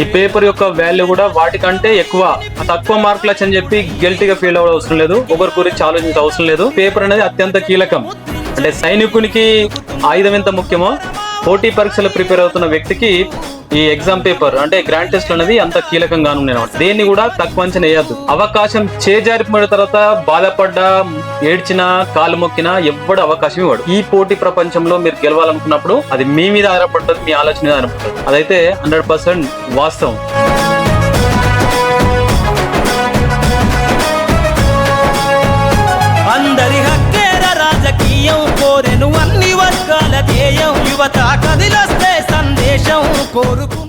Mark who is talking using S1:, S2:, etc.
S1: ఈ పేపర్ యొక్క వాల్యూ కూడా వాటికంటే ఎక్కువ. తక్కువ మార్కులు అని చెప్పి గిల్టీగా ఫీల్ అవ్వడం అవసరం లేదు. ఒకరి గురించి ఆలోచించే అవసరం లేదు. పేపర్ అనేది అత్యంత కీలకం. అంటే సైనికునికి ఆయుధం ఎంత ముఖ్యమో పోటీ పరీక్షలు ప్రిపేర్ అవుతున్న వ్యక్తికి ఈ ఎగ్జామ్ పేపర్ అంటే గ్రాండ్ టెస్ట్ అనేది అంత కీలకంగా అనమాట దేన్ని కూడా తక్కువ అంచనా వేయద్దు. అవకాశం చేజారిపోయిన తర్వాత బాధపడ్డా ఏడ్చినా కాలు మొక్కినా ఎవ్వడు అవకాశం ఇవ్వడు. ఈ పోటీ ప్రపంచంలో మీరు గెలవాలనుకున్నప్పుడు అది మీ మీద ఆధారపడ్డది మీ ఆలోచన మీద అదైతే హండ్రెడ్ పర్సెంట్ వాస్తవం.
S2: అందరి హక్కేర రాజకీయం కోరెను అన్ని వర్గాల ధ్యేయం యువత కదిలొస్తే సందేశం కోరుకు